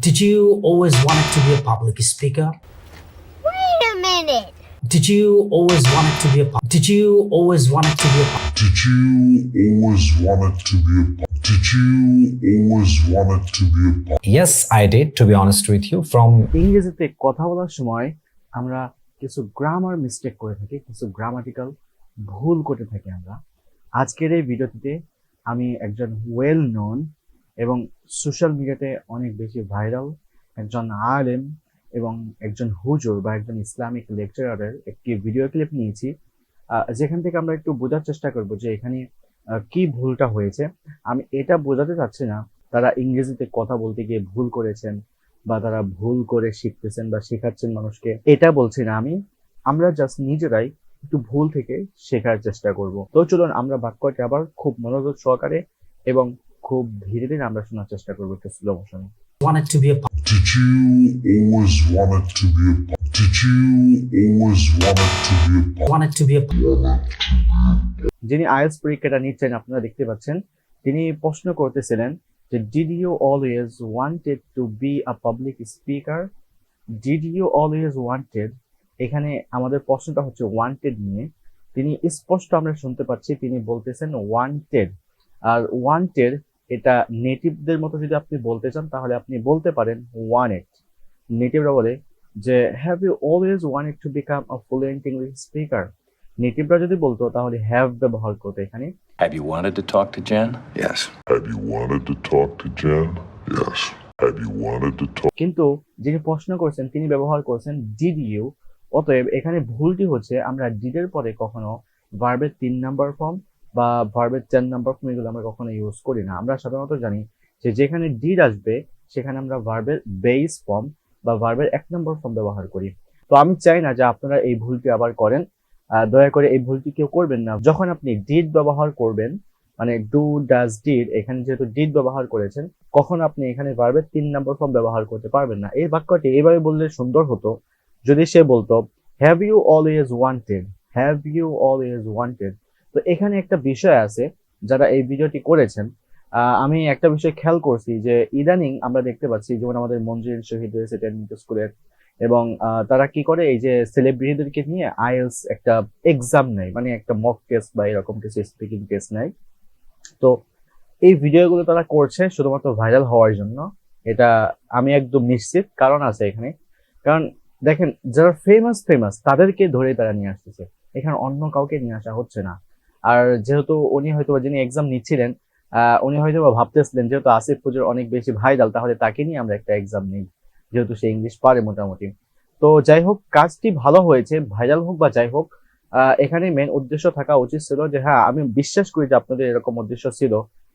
Did you always wanted to be a public speaker? Wait a minute. Did you always wanted to be a Did you always wanted to be a Did you always wanted to be a Did you always wanted to be a Yes, I did, to be honest with you. From ইংরেজিতে কথা বলার সময় আমরা কিছু grammar mistake করে থাকি কিছু grammatical ভুল করে থাকি আমরা আজকের এই ভিডিওটিতে আমি একজন ওয়েল নোন এবং সোশ্যাল মিডিয়াতে অনেক বেশি ভাইরাল একজন আলেম এবং একজন হুজুর বা একজন ইসলামিক লেকচারারের একটি ভিডিও ক্লিপ নিয়েছি। যেখান থেকে আমরা একটু বোঝার চেষ্টা করব যে এখানে কি ভুলটা হয়েছে। আমি এটা বোঝাতে চাচ্ছি না, তারা ইংরেজিতে কথা বলতে গিয়ে ভুল করেছেন বা তারা ভুল করে শিখতেছেন বা শেখাচ্ছেন মানুষকে। এটা বলছি না আমি, আমরা জাস্ট নিজেরাই একটু ভুল থেকে শেখার চেষ্টা করব। তো চলুন, আমরা বাক্যটি আবার খুব মনোযোগ সহকারে এবং খুব ধীরে ধীরে আমরা শোনার চেষ্টা করব একটু স্লো মোশনে wanted to be a Did you always wanted to be a Did you always wanted to be a wanted to be a যিনি আইএলস পরীক্ষাটা নিচ্ছেন আপনারা দেখতে পাচ্ছেন তিনি প্রশ্ন করতেছিলেন যে did you always wanted to be a public speaker did you always wanted এখানে আমাদের প্রশ্নটা হচ্ছে ওয়ান্টেড নিয়ে। তিনি স্পষ্ট আমরা শুনতে পাচ্ছি তিনি বলতেছেন ওয়ান্টেড আর ওয়ান্টেড এটা নেটিভদের মতো যদি আপনি বলতে চান তাহলে আপনি বলতে পারেন ওয়ানেট নেটিভরা বলে যে have you always wanted to become a fluent English speaker নেটিভরা যদি বলতো তাহলে হ্যাভ ব্যবহার করতো এখানে Have you wanted to talk to Jen? Yes. Have you wanted to talk to Jen? Yes. Have you wanted to talk কিন্তু যিনি প্রশ্ন করছেন তিনি ব্যবহার করছেন ডিড ইউ অতএব এখানে ভুলটি হচ্ছে আমরা ডিডের পরে কখনো ভার্বের তিন নাম্বার ফর্ম বা ভার্বের চার নাম্বার ফর্ম এগুলো আমরা কখনো ইউজ করি না। আমরা সাধারণত জানি যে যেখানে ডিড আসবে, সেখানে আমরা ভার্বের বেস ফর্ম বা ভার্বের এক নম্বর ফর্ম ব্যবহার করি। তো আমি চাই না যে আপনারা এই ভুলটি আবার করেন। দয়া করে এই ভুলটি কেউ করবেন না। যখন আপনি ডিড ব্যবহার করবেন মানে ডু ডাজ ডিড এখানে যেহেতু ডিড ব্যবহার করেছেন, কখন আপনি এখানে ভার্বের তিন নম্বর ফর্ম ব্যবহার করতে পারবেন না। এই বাক্যটি এইভাবে বললে সুন্দর হতো। যদি সে বলতো have you always wanted have you always wanted তো এখানে একটা বিষয় আছে, যারা এই ভিডিওটি করেছেন আমি একটা বিষয় খেয়াল করছি যে ইদানিং আমরা দেখতে পাচ্ছি, যেমন আমাদের মঞ্জুরিন শহীদ রয়েছে টেকনিক স্কুলের এবং তারা কি করে এই যে সেলিব্রিটিদেরকে নিয়ে আইএলস একটা এক্সাম নেয় মানে একটা মক টেস্ট বা এরকম কিছু স্পিকিং টেস্ট নেয়। তো এই ভিডিওগুলো তারা করছে শুধুমাত্র ভাইরাল হওয়ার জন্য, এটা আমি একদম নিশ্চিত, কারণ আছে এখানে। কারণ দেখেন, যারা ফেমাস ফেমাস তাদেরকে ধরে তারা নিয়ে আসতেছে। এখানে অন্য কাউকে নিয়ে আসা হচ্ছে না। আর যেহেতু উনি হয়তো যিনি এক্সাম নিচ্ছিলেন উনি হয়তো ভাবতেছিলেন যেহেতু আসিফ পুজোর অনেক বেশি ভাইরাল তাহলে তাকে নিয়ে আমরা একটা এক্সাম নিই, যেহেতু সে ইংলিশ পারে মোটামুটি। তো যাই হোক, কাজটি ভালো হয়েছে ভাইরাল হোক বা যাই হোক এখানে মেন উদ্দেশ্য থাকা উচিত ছিল যে হ্যাঁ আমি বিশ্বাস করি যে আপনাদের এরকম উদ্দেশ্য ছিল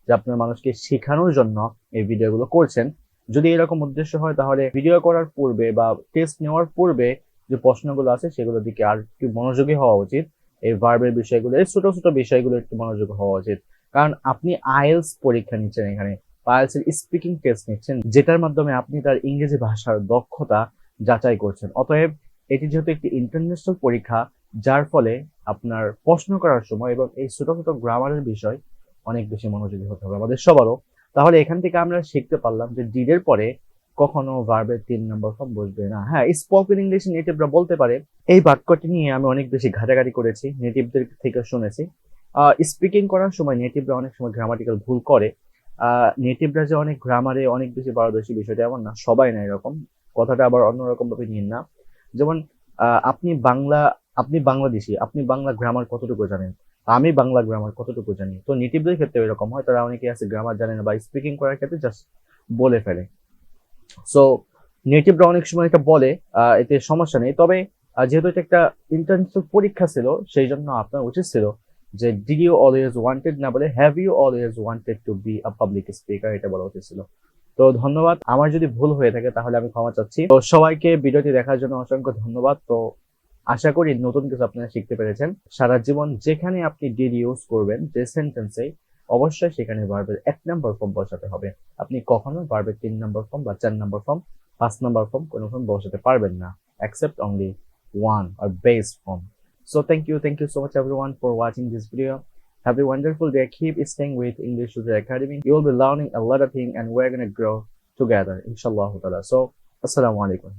যে আপনার মানুষকে শেখানোর জন্য এই ভিডিওগুলো করছেন। যদি এরকম উদ্দেশ্য হয়, তাহলে ভিডিও করার পূর্বে বা টেস্ট নেওয়ার পূর্বে যে প্রশ্নগুলো আছে, সেগুলোর দিকে আর একটু মনোযোগী হওয়া উচিত। এই ভার্বের বিষয়গুলো, এই ছোট ছোট বিষয়গুলো একটু মনোযোগ হওয়া উচিত। কারণ আপনি আইএলস পরীক্ষা নিচ্ছেন এখানে আইএলস এর স্পিকিং টেস্ট নিচ্ছেন, যেটার মাধ্যমে আপনি তার ইংরেজি ভাষার দক্ষতা যাচাই করছেন। অতএব এটি যেহেতু একটি ইন্টারন্যাশনাল পরীক্ষা, যার ফলে আপনার প্রশ্ন করার সময় এবং এই ছোট ছোট গ্রামারের বিষয় অনেক বেশি মনোযোগী হতে হবে আমাদের সবারও। তাহলে এখান থেকে আমরা শিখতে পারলাম যে ডিডের পরে কখনো ভার্বের তিন নম্বর ফর্ম বসবে না। হ্যাঁ স্পোকেন ইংলিশ নেটিভরা বলতে পারে, এই বাক্যটি নিয়ে আমি অনেক বেশি ঘাটাঘাটি করেছি নেটিভদের থেকে শুনেছি। স্পিকিং করার সময় নেটিভরা অনেক সময় গ্রামাটিক্যাল ভুল করে। নেটিভরা যে অনেক গ্রামারে অনেক বেশি পারদর্শী বিষয়টা এমন না, সবাই না এরকম। কথাটা আবার অন্যরকম ভাবে নিন না যেমন আপনি বাংলা, আপনি বাংলাদেশি, আপনি বাংলা গ্রামার কতটুকু জানেন? আমি বাংলা গ্রামার কতটুকু জানি? তো নেটিভদের ক্ষেত্রে এরকম হয়, তারা অনেকে আছে গ্রামার জানে না বা স্পিকিং করার ক্ষেত্রে জাস্ট বলে ফেলে। সো নেটিভরা অনেক সময় এটা বলে এতে সমস্যা নেই। তবে যেহেতু এটা একটা ইন্টারন্যাশনাল পরীক্ষা ছিল, সেই জন্য আপনার উচিত ছিল যে ডিড ইউ অলওয়েজ ওয়ান্টেড না বলে have you always wanted to be a public speaker এটা বলা উচিত ছিল। তো, ধন্যবাদ। আমার যদি ভুল হয়ে থাকে, তাহলে আমি ক্ষমা চাচ্ছি। তো, সবাইকে ভিডিওটি দেখার জন্য অসংখ্য ধন্যবাদ। তো, আশা করি নতুন কিছু আপনারা শিখতে পেরেছেন। সারা জীবন যেখানে আপনি ডিড ইউজ করবেন, যে সেন্টেন্সে অবশ্যই সেখানে ভার্বের এক নম্বর ফর্ম বসাতে হবে আপনি কখনো ভার্বের তিন নম্বর ফর্ম বা চার নম্বর ফর্ম পাঁচ নম্বর ফর্ম কোনো ফর্ম বসাতে পারবেন না except only one or base form so thank you thank you so much everyone for watching this video have a wonderful day keep staying with english Tutor academy you will be learning a lot of things and we're gonna grow together inshallah so assalamu alaikum